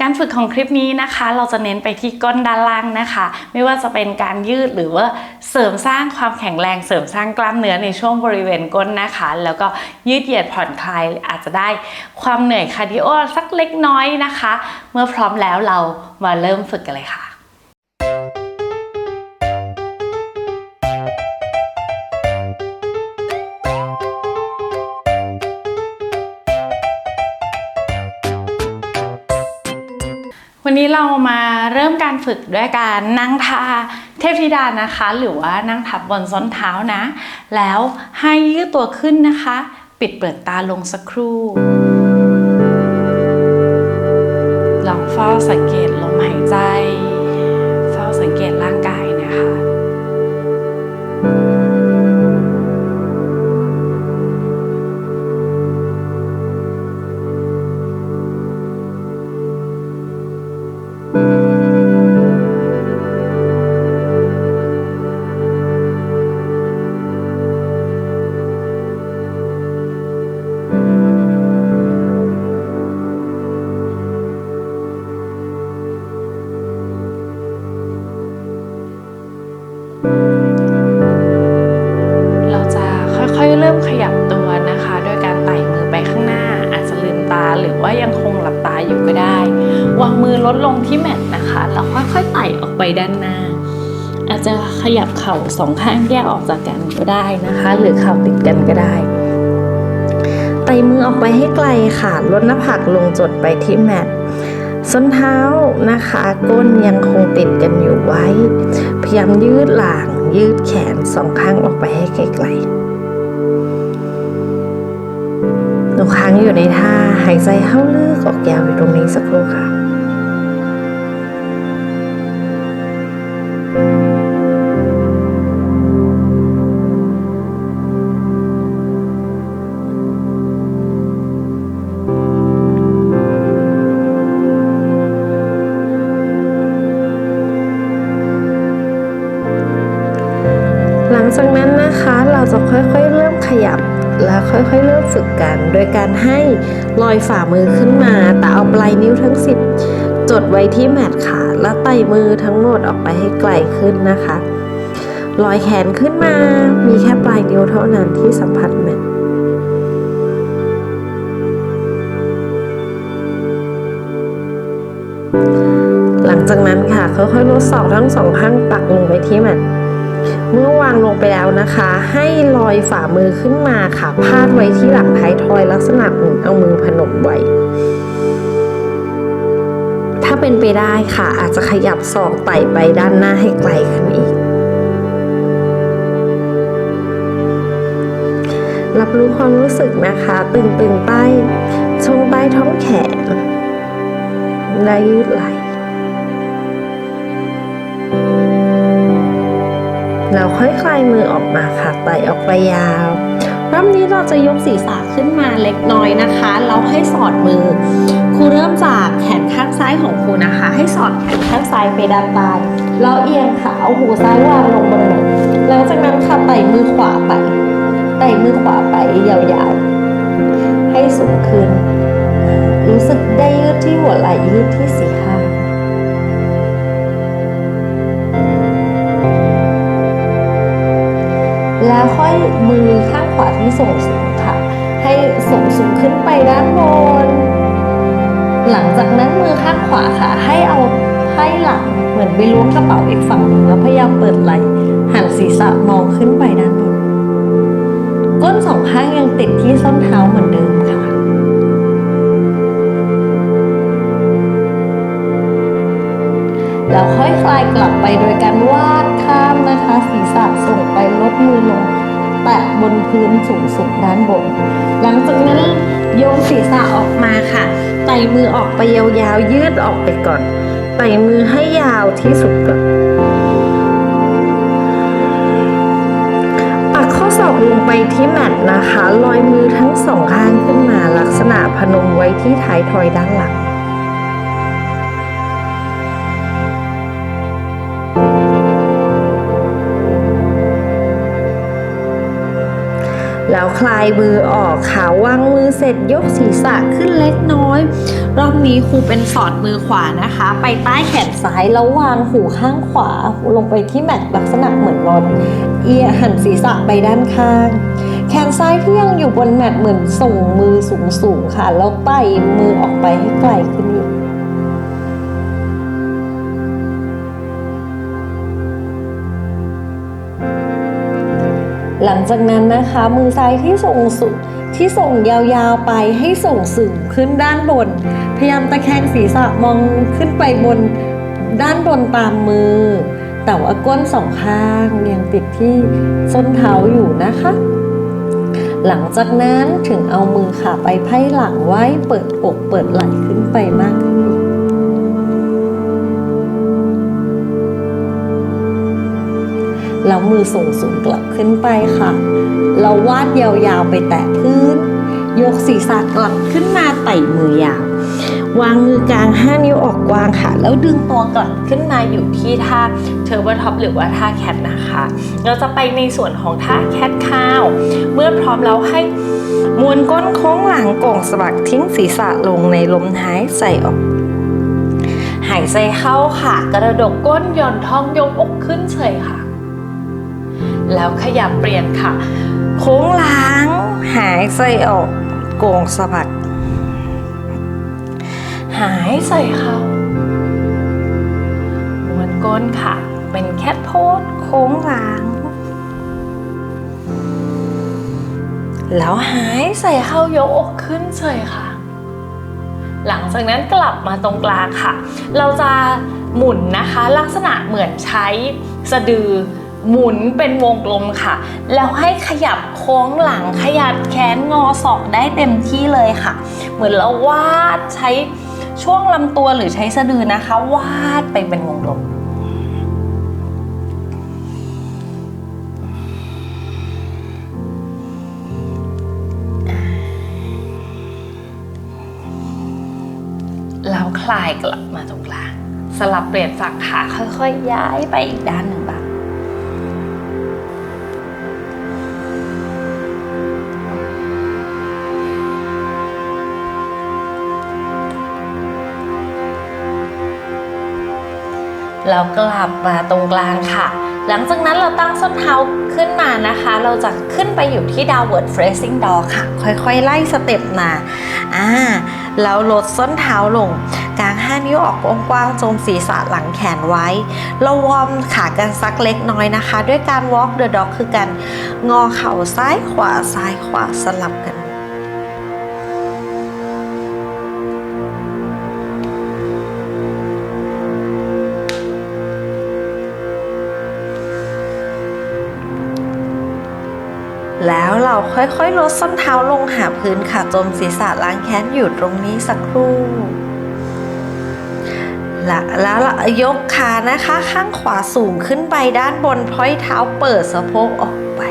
การฝึกของคลิปนี้นะคะ เราจะเน้นไปที่ก้นด้านล่างนะคะ ไม่ว่าจะเป็นการยืดหรือว่าเสริมสร้างความแข็งแรงเสริมสร้างกล้ามเนื้อในช่วงบริเวณก้นนะคะ แล้วก็ยืดเหยียดผ่อนคลายอาจจะได้ความเหนื่อยคาร์ดิโอสักเล็กน้อยนะคะ เมื่อพร้อมแล้วเรามาเริ่มฝึกกันเลยค่ะ นนี้เรามาเริ่มการฝึกด้วยการนั่งท่าเทพธิดานะคะ หรือว่านั่งทับบนส้นเท้านะ แล้วให้ยืดตัวขึ้นนะคะ ปิดเปลือกตาลงสักครู่ ลองเฝ้าสังเกต ที่แมตนะคะแล้วค่อยๆไต่ออกไปด้านหน้า อาจจะขยับเข่าสองข้างแยกออกจากกันก็ได้นะคะ หรือเข่าติดกันก็ได้ไต่มือออกไปให้ไกลค่ะลดหน้าผากลงจดไปที่แมตส้นเท้านะคะ ก้นยังคงติดกันอยู่ไว้ พยายามยืดหลังยืดแขนสองข้างออกไปให้ไกลๆหนูค้างอยู่ในท่าหายใจเข้าลึกออกยาวอยู่ตรงนี้สักครู่ค่ะ จะค่อยๆเริ่มขยับและค่อยๆ เริ่มฝึกกัน โดยการให้ลอยฝ่ามือขึ้นมา แต่เอาปลายนิ้วทั้ง 10 จดไว้ที่แมตค่ะและไต่มือทั้งหมดออกไปให้ไกลขึ้นนะคะลอยแขนขึ้นมา มีแค่ปลายนิ้วเท่านั้นที่สัมผัสแมตหลังจากนั้นค่ะค่อยๆลดศอกทั้งสองข้างปักลงไปที่แมต เมื่อวางลงไปแล้วนะคะ ให้ลอยฝ่ามือขึ้นมาค่ะ พาดไว้ที่หลังท้ายทอยลักษณะเหมือนเอามือพนมไว้ถ้าเป็นไปได้ค่ะ อาจจะขยับศอกไต่ไปด้านหน้าให้ไกลขึ้นอีก รับรู้ความรู้สึกนะคะ ตึงๆใต้ช่วงใต้ท้องแขนและยืดไหล่ เราค่อยคลายมือออกมาค่ะไต่ออกไปยาวรอบนี้เราจะยกศีรษะขึ้นมาเล็กน้อยนะคะแล้วให้สอดมือ ครูเริ่มจากแขนข้างซ้ายของครูนะคะ ให้สอดแขนข้างซ้ายไปด้านใต้แล้วเอียงขาเอาหูซ้ายวางลงบนหลังหลังจากนั้นค่ะไต่มือขวาไปไต่มือขวาไปยาวๆ ให้สูงขึ้น รู้สึกได้ยืดที่หัวไหล่ยืดที่สี่ข้า แล้วค่อยมือข้างขวาที่ส่งสูงค่ะ ให้ส่งสูงขึ้นไปด้านบน หลังจากนั้นมือข้างขวาค่ะ ให้เอาไพ่หลังเหมือนไปล้วงกระเป๋าอีกฝั่งหนึ่งแล้วพยายามเปิดไหล่หันศีรษะมองขึ้นไปด้านบน ก้นสองข้างยังติดที่ส้นเท้าเหมือนเดิม แล้วค่อยคลายกลับไปโดยการวาดข้ามนะคะศีรษะส่งไปลดมือลง แตะบนพื้นสูงสุดด้านบน หลังจากนั้นโยงศีรษะออกมาค่ะ ไต่มือออกไปยาวๆ ยืดออกไปก่อน ไต่มือให้ยาวที่สุดก่อนปักข้อศอกลงไปที่แมตนะคะ ลอยมือทั้งสองข้างขึ้นมาลักษณะพนมไว้ที่ท้ายทอยด้านหลัง แล้วคลายมือออกค่ะวางมือเสร็จยกศีรษะขึ้นเล็กน้อย รอบนี้ครูเป็นสอดมือขวานะคะ ไปใต้แขนซ้ายแล้ววางหูข้างขวา ลงไปที่แมตลักษณะเหมือนนอนเอียหันศีรษะไปด้านข้าง แขนซ้ายที่ยังอยู่บนแมตเหมือนส่งมือสูงๆค่ะ แล้วไต่มือออกไปให้ไกลขึ้นอีก หลังจากนั้นนะคะมือซ้ายที่ส่งสุดที่ส่งยาวๆไปให้ส่งสูงขึ้นด้านบน พยายามตะแคงศีรษะมองขึ้นไปบนด้านบนตามมือ แต่ว่าก้นสองข้างยังติดที่ส้นเท้าอยู่นะคะ หลังจากนั้นถึงเอามือขาไปไพ่หลังไว้เปิดอกเปิดไหล่ขึ้นไปมากขึ้นอีก แล้วมือส่งสูงกลับขึ้นไปค่ะ เราวาดยาวๆไปแตะพื้น ยกศีรษะกลับขึ้นมาไต่มือยาว วางมือกลาง5นิ้วออกกว้างค่ะ แล้วดึงตัวกลับขึ้นมาอยู่ที่ท่าเทอร์เบอร์ท็อปหรือว่าท่าแคทนะคะ เราจะไปในส่วนของท่าแคทข้าว เมื่อพร้อมแล้วให้มวนก้นโค้งหลังโก่งสะบักทิ้งศีรษะลงในลมหายใจออกหายใจเข้าค่ะ กระดกก้นหย่อนท้องยกอกขึ้นเฉยค่ะ แล้วขยับเปลี่ยนค่ะ โค้งหลัง หายใจออก โก่งสะบักหายใจเข้าม้วนก้นค่ะ เป็นแคทโพสโค้งหลัง แล้วหายใจเข้ายกอกขึ้นเฉยค่ะ หลังจากนั้นกลับมาตรงกลางค่ะ เราจะหมุนนะคะ ลักษณะเหมือนใช้สะดือ หมุนเป็นวงกลมค่ะ แล้วให้ขยับโค้งหลังขยับแขนงอศอกได้เต็มที่เลยค่ะ เหมือนเราวาดใช้ช่วงลำตัวหรือใช้สะดือนะคะ วาดไปเป็นวงกลมแล้วคลายกลับมาตรงกลาง สลับเปลี่ยนฝั่งขาค่อยๆ ย้ายไปอีกด้านหนึ่งบ้าง แล้วกลับมาตรงกลางค่ะ หลังจากนั้นเราตั้งส้นเท้าขึ้นมานะคะ เราจะขึ้นไปอยู่ที่ downward facing dog ค่ะ ค่อยๆ ไล่สเต็ปมาอ่าแล้วลดส้นเท้าลง กางห้านิ้วออกกว้างๆโจมศีรษะหลังแขนไว้ เราวอร์มขากันสักเล็กน้อยนะคะ ด้วยการ walk the dog คือการงอเข่าซ้ายขวาซ้ายขวาสลับกัน แล้วเราค่อยๆ ลดส้นเท้าลงหาพื้นค่ะจมศีรษะล้างแค้นอยู่ตรงนี้สักครู่และแล้วยกขานะคะข้างขวาสูงขึ้นไปด้านบนพอยเท้าเปิดสะโพกออกไป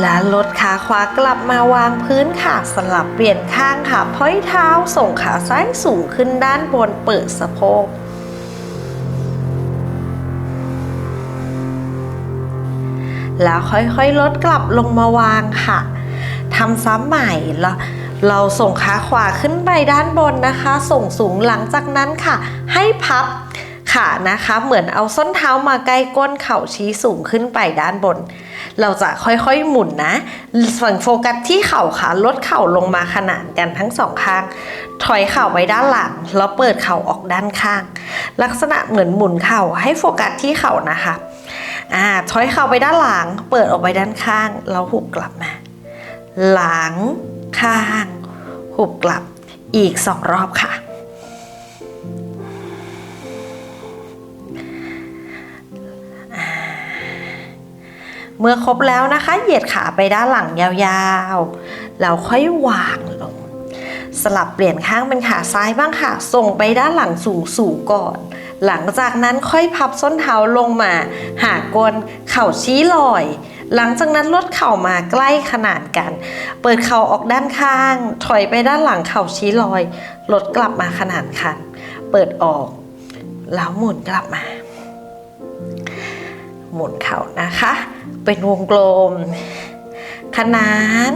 และลดขาขวากลับมาวางพื้นค่ะสลับเปลี่ยนข้างค่ะพอยเท้าส่งขาซ้ายสูงขึ้นด้านบนเปิดสะโพก แล้วค่อยๆลดกลับลงมาวางค่ะทำซ้ำใหม่แล้วเราส่งขาขวาขึ้นไปด้านบนนะคะ ส่งสูงหลังจากนั้นค่ะ ให้พับขานะคะ เหมือนเอาส้นเท้ามาใกล้ก้นเข่าชี้สูงขึ้นไปด้านบน เราจะค่อยๆหมุนนะฝั่งโฟกัสที่เข่าค่ะ ลดเข่าลงมาขนานกันทั้งสองข้าง ถอยเข่าไปด้านหลัง แล้วเปิดเข่าออกด้านข้าง ลักษณะเหมือนหมุนเข่าให้โฟกัสที่เข่านะคะ อ่าถอยเข่าไปด้านหลัง เปิดออกไปด้านข้าง แล้วหุบกลับมา หลังข้าง หุบกลับอีกสองรอบค่ะ เมื่อครบแล้วนะคะ เหยียดขาไปด้านหลังยาวๆ แล้วค่อยวางลง สลับเปลี่ยนข้างเป็นขาซ้ายบ้างค่ะ ส่งไปด้านหลังสูงสูงๆก่อน หลังจากนั้นค่อยพับส้นเท้าลงมา หากลเข่าชี้ลอย หลังจากนั้นลดเข่ามาใกล้ขนาดกัน เปิดเข่าออกด้านข้าง ถอยไปด้านหลังเข่าชี้ลอย ลดกลับมาขนาดกัน เปิดออก แล้วหมุนกลับมา หมุนเข่านะคะ เป็นวงกลม ขนาน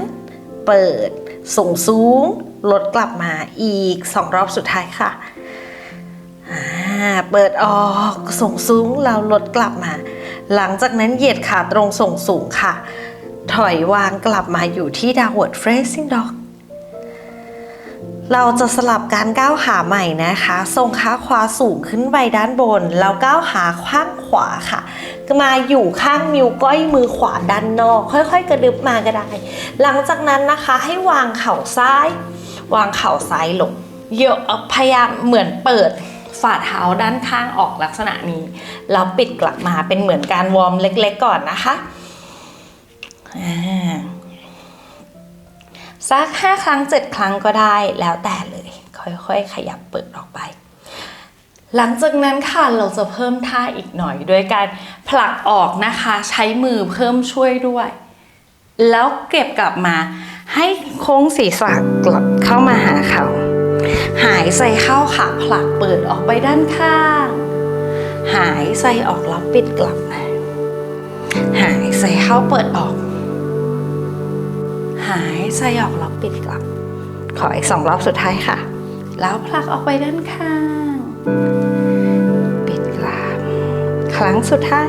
เปิด ส่งสูง ลดกลับมาอีกสองรอบสุดท้ายค่ะอาเปิดออกส่งสูงแล้วลดกลับมา หลังจากนั้นเหยียดขาตรงส่งสูงค่ะ ถอยวางกลับมาอยู่ที่ downward facing dog เร เราจะสลับการก้าวขาใหม่นะคะ ทรงขาขวาสูงขึ้นไปด้านบน แล้วก้าวขาข้างขวาค่ะ มาอยู่ข้างนิ้วก้อยมือขวาด้านนอก ค่อยๆ กระดึบมาก็ได้ หลังจากนั้นนะคะให้วางเข่าซ้าย วางเข่าซ้ายลงเยอะพยายามเหมือนเปิดฝ่าเท้าด้านข้างออกลักษณะนี้ แล้วปิดกลับมาเป็นเหมือนการวอร์มเล็กๆก่อนนะคะอ่า สักห้าครั้งเจ็ดครั้งก็ได้แล้วแต่เลย ค่อยๆ ขยับเปิดออกไป หลังจากนั้นค่ะเราจะเพิ่มท่าอีกหน่อยด้วยการผลักออกนะคะใช้มือเพิ่มช่วยด้วย แล้วเก็บกลับมา ให้โค้งศีรษะกลับเข้ามาหาเขา หายใจเข้าค่ะผลักเปิดออกไปด้านข้าง หายใจออกแล้วปิดกลับมาหายใจเข้าเปิดออก หายใจออกแล้วปิดกลับ ขออีกสองรอบสุดท้ายค่ะ แล้วผลักออกไปด้านข้าง ปิดกลับ ครั้งสุดท้าย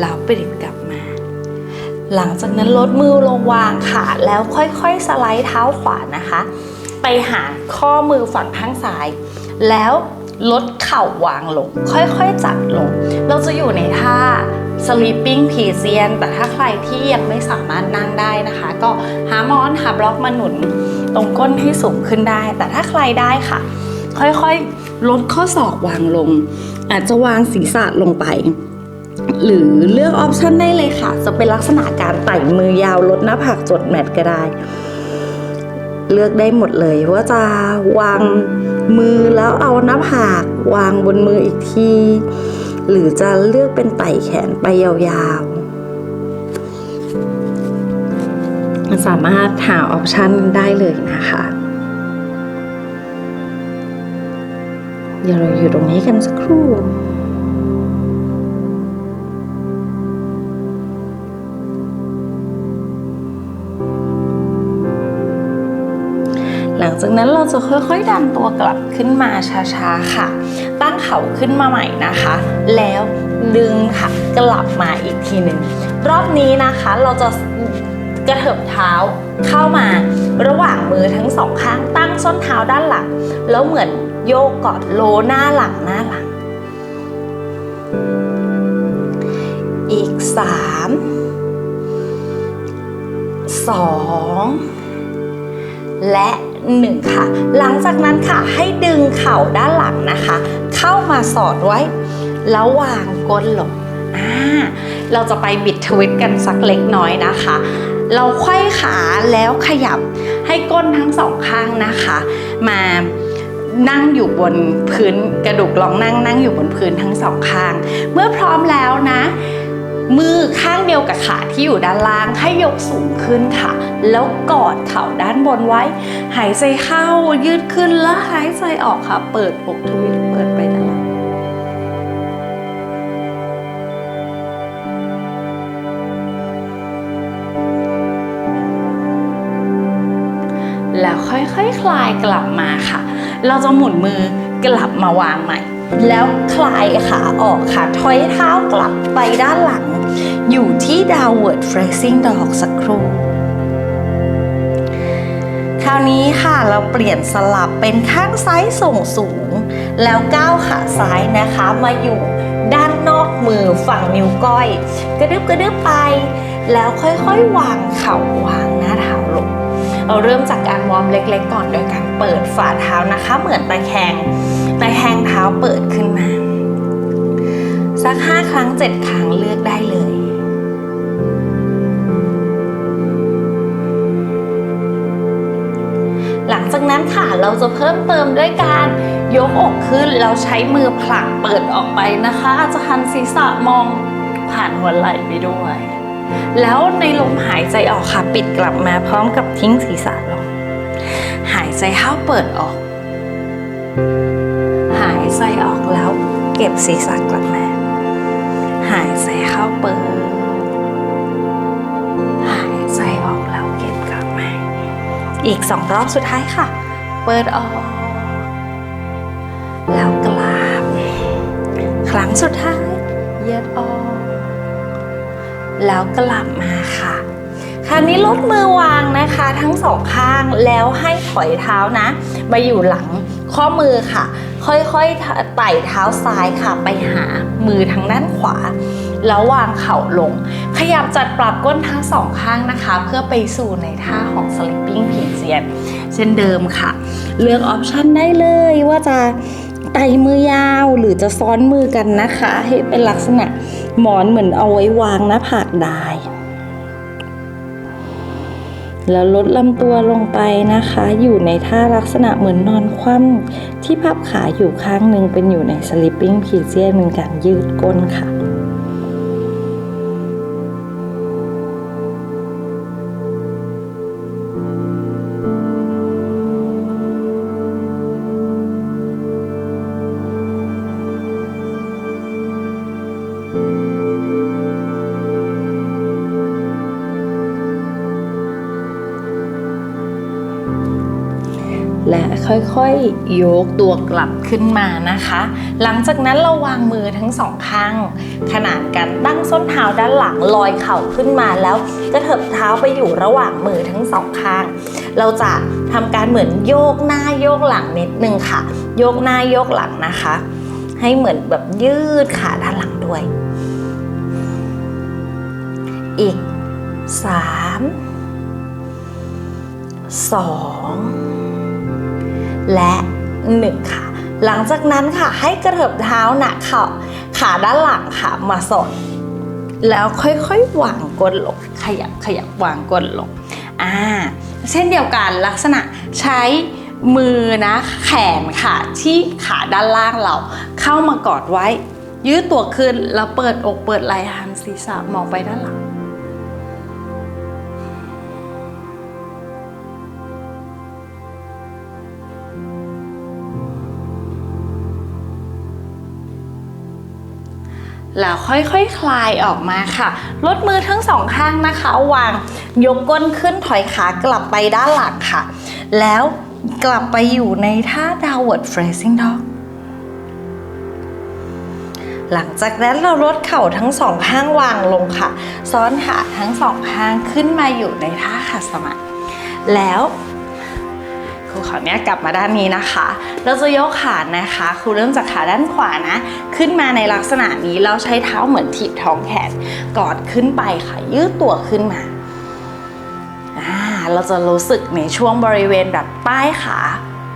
แล้วปิดกลับมา หลังจากนั้นลดมือลงวางค่ะ แล้วค่อยๆสไลด์เท้าขวานะคะ ไปหาข้อมือฝั่งข้างซ้าย แล้วลดเข่าวางลง ค่อยๆจัดลง เราจะอยู่ในท่า sleeping pigeon แต่ถ้าใครที่ยังไม่สามารถนั่งได้นะคะ ก็หามอนหาบล็อกมาหนุนตรงก้นให้สูงขึ้นได้ แต่ถ้าใครได้ค่ะ ค่อยๆ ลดข้อศอกวางลง อาจจะวางศีรษะลงไปหรือเลือกออปชันได้เลยค่ะ จะเป็นลักษณะการไต่มือยาวลดหน้าผากจดแมทก็ได้ เลือกได้หมดเลยว่าจะวางมือแล้วเอาหน้าผาก วางบนมืออีกที หรือจะเลือกเป็นไต่แขนไปยาวๆ สามารถหาออปชันได้เลยนะคะ เดี๋ยวเราอยู่ตรงนี้กันสักครู่หลังจากนั้นเราจะค่อยๆดันตัวกลับขึ้นมาช้าๆค่ะ ตั้งเข่าขึ้นมาใหม่นะคะ แล้วดึงค่ะกลับมาอีกทีหนึ่งรอบนี้นะคะเราจะกระเถิบเท้าเข้ามาระหว่างมือทั้งสองข้างตั้งส้นเท้าด้านหลัง แล้วเหมือนโยกกอดโลหน้าหลังหน้าหลัง อีกสามสองและหนึ่งค่ะ หลังจากนั้นค่ะให้ดึงเข่าด้านหลังนะคะ เข้ามาสอดไว้ แล้ววางก้นลงอ่าเราจะไปบิดทวิตกันสักเล็กน้อยนะคะ เราไขว้ขาแล้วขยับให้ก้นทั้งสองข้างนะคะ มานั่งอยู่บนพื้นกระดูกลองนั่งนั่งอยู่บนพื้นทั้งสองข้าง เมื่อพร้อมแล้วนะ มือข้างเดียวกับขาที่อยู่ด้านล่างให้ยกสูงขึ้นค่ะ แล้วกอดเข่าด้านบนไว้ หายใจเข้ายืดขึ้นแล้วหายใจออกค่ะ เปิดปกทวิตเปิดไป ค่อยๆคลายกลับมาค่ะ เราจะหมุนมือกลับมาวางใหม่ แล้วคลายขาออกค่ะ ถอยเท้ากลับไปด้านหลัง อยู่ที่ downward facing dog สักครู่คราวนี้ค่ะเราเปลี่ยนสลับเป็นข้างซ้ายส่งสูง แล้วก้าวขาซ้ายนะคะมาอยู่ด้านนอกมือฝั่งนิ้วก้อย กระดึบกระดึบไป แล้วค่อยๆ วางเข่าวางน้าเท้า เราเริ่มจากการวอร์มเล็ก ๆ ก่อนโดยการเปิดฝ่าเท้านะคะ เหมือนตะแคงตะแคงเท้าเปิดขึ้นมา สักห้าครั้งเจ็ดครั้งเลือกได้เลย หลังจากนั้นค่ะเราจะเพิ่มเติมด้วยการยกอกขึ้นแล้วใช้มือผลักเปิดออกไปนะคะ อาจจะหันศีรษะมองผ่านหัวไหล่ไปด้วย แล้วในลมหายใจออกค่ะปิดกลับมาพร้อมกับทิ้งศีรษะลง หายใจเข้าเปิดออก หายใจออกแล้วเก็บศีรษะกลับมา หาเปิด หายใจออกแล้วเก็บกลับมา อีกสองรอบสุดท้ายค่ะ เปิดออก แล้วกลับ ครั้งสุดท้าย เย็ดออก แล้วกลับมาค่ะคราวนี้ลดมือวางนะคะ ทั้งสองข้างแล้วให้ถอยเท้านะมาอยู่หลังข้อมือค่ะ ค่อยๆไต่เท้าซ้ายค่ะ ไปหามือทางด้านขวา แล้ววางเข่าลง ขยับจัดปรับก้นทั้งสองข้างนะคะ เพื่อไปสู่ในท่าของ sleeping pigeon เช่นเดิมค่ะ เลือกออปชันได้เลยว่าจะไต่มือยาวหรือจะซ้อนมือกันนะคะ ให้เป็นลักษณะ หมอนเหมือนเอาไว้วางหน้าผากได้ แล้วลดลำตัวลงไปนะคะ อยู่ในท่าลักษณะเหมือนนอนคว่ำที่พับขาอยู่ข้างหนึ่งเป็นอยู่ในสลิปปิ้งพีเจียนเป็นการยืดก้นค่ะ และค่อยๆยกตัวกลับขึ้นมานะคะ หลังจากนั้นเราวางมือทั้งสองข้าง ขนานกันตั้งส้นเท้าด้านหลังลอยเข่าขึ้นมาแล้วกระเถิบเท้าไปอยู่ระหว่างมือทั้งสองข้าง เราจะทำการเหมือนโยกหน้าโยกหลังนิดนึงค่ะ โยกหน้าโยกหลังนะคะ ให้เหมือนแบบยืดขาด้านหลังด้วย อีกสามสอง และ1ค่ะ หลังจากนั้นค่ะให้กระเถิบเท้าหนักขาขาด้านหลังค่ะมาสดแล้วค่อยๆวางก้นลงขยับขยับวางก้นลงอ่าเช่นเดียวกันลักษณะใช้มือนะแขนค่ะที่ขาด้านล่างเราเข้ามากอดไว้ ยืดตัวขึ้นแล้วเปิดอกเปิดไหล่หันศีรษะมองไปด้านหลัง แล้วค่อยๆคคลายออกมาค่ะ ลดมือทั้งสองข้างนะคะ วาง ยกก้นขึ้นถอยขากลับไปด้านหลังค่ะ แล้วกลับไปอยู่ในท่า downward facing dog หลังจากนั้นเราลดเข่าทั้งสองข้างวางลงค่ะ ซ้อนขาทั้งสองข้างขึ้นมาอยู่ในท่าขัดสมาธิแล้ว ครูขอเนี้ยกลับมาด้านนี้นะคะ เราจะยกขานะคะครูเริ่มจากขาด้านขวานะ ขึ้นมาในลักษณะนี้เราใช้เท้าเหมือนถีบท้องแขนกอดขึ้นไปค่ะยืดตัวขึ้นมาอ่าเราจะรู้สึกในช่วงบริเวณแบบใต้ขา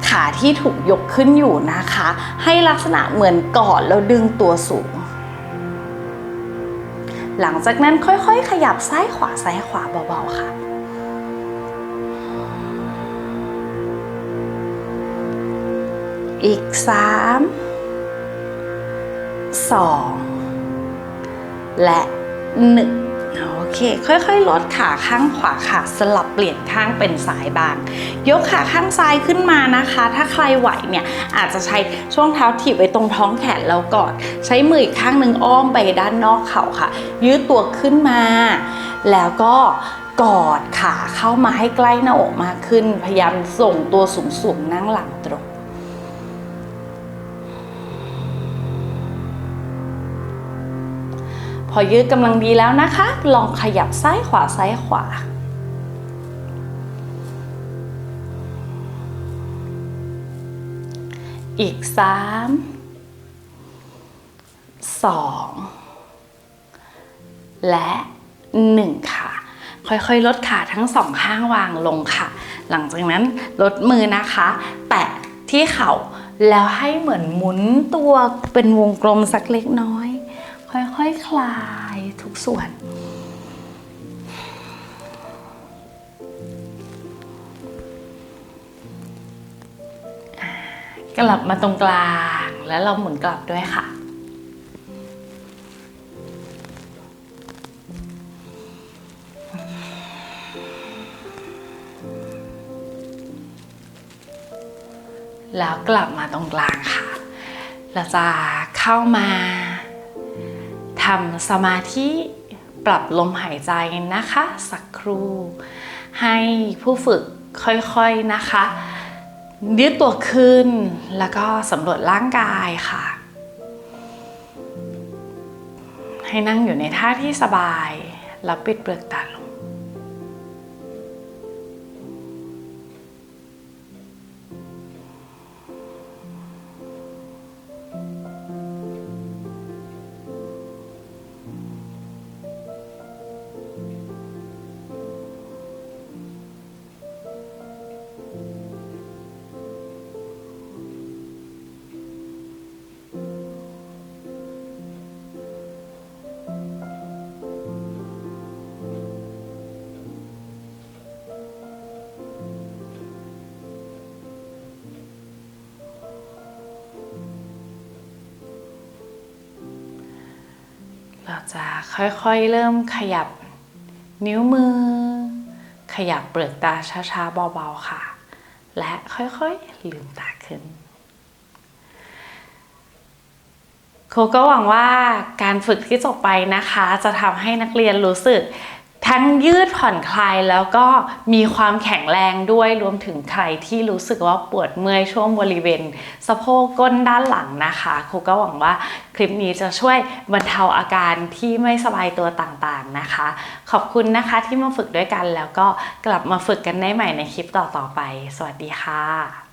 ขาที่ถูกยกขึ้นอยู่นะคะ ให้ลักษณะเหมือนกอดแล้วดึงตัวสูง หลังจากนั้นค่อยๆ ขยับซ้ายขวาซ้ายขวาเบาๆค่ะ อีกสามสองและหนึ่งโอเค ค่อยๆ ลดขาข้างขวาค่ะ สลับเปลี่ยนข้างเป็นซ้ายบ้าง ยกขาข้างซ้ายขึ้นมานะคะ ถ้าใครไหวเนี่ย อาจจะใช้ช่วงเท้าถีบไว้ตรงท้องแขนแล้วกอด ใช้มืออีกข้างหนึ่งอ้อมไปด้านนอกเข่าค่ะ ยืดตัวขึ้นมา แล้วก็กอดขาเข้ามาให้ใกล้หน้าอกมากขึ้น พยายามส่งตัวสูงๆนั่งหลังตรง อยืดกำลังดีแล้วนะคะ ลองขยับซ้ายขวาซ้ายขวา อีกสามสองและหนึ่งค่ะค่อยๆ ลดขาทั้งสองข้างวางลงค่ะ หลังจากนั้นลดมือนะคะ แตะที่เข่าแล้วให้เหมือนหมุนตัวเป็นวงกลมสักเล็กน้อย ค่อยๆคคลายทุกส่วน กลับมาตรงกลางแล้วเราหมุนกลับด้วยค่ะ แล้วกลับมาตรงกลางค่ะ เราจะเข้ามาำสมาธิปรับลมหายใจนะคะ สักครู่ ให้ผู้ฝึกค่อยๆนะคะยืดตัวขึ้นแล้วก็สำรวจร่างกายค่ะ ให้นั่งอยู่ในท่าที่สบาย แล้วปิดเปลือกตาลง เราจะค่อยๆเริ่มขยับนิ้วมือ ขยับเปลือกตาช้าๆเบาๆค่ะ และค่อยๆลืมตาขึ้นครูก็หวังว่าการฝึกที่จบไปนะคะ จะทำให้นักเรียนรู้สึก ทั้งยืดผ่อนคลายแล้วก็มีความแข็งแรงด้วยรวมถึงใครที่รู้สึกว่าปวดเมื่อยช่วงบริเวณสะโพกก้นด้านหลังนะคะครูก็หวังว่าคลิปนี้จะช่วยบรรเทาอาการที่ไม่สบายตัวต่างๆนะคะ ขอบคุณนะคะที่มาฝึกด้วยกันแล้วก็กลับมาฝึกกันได้ใหม่ในคลิปต่อๆไป สวัสดีค่ะ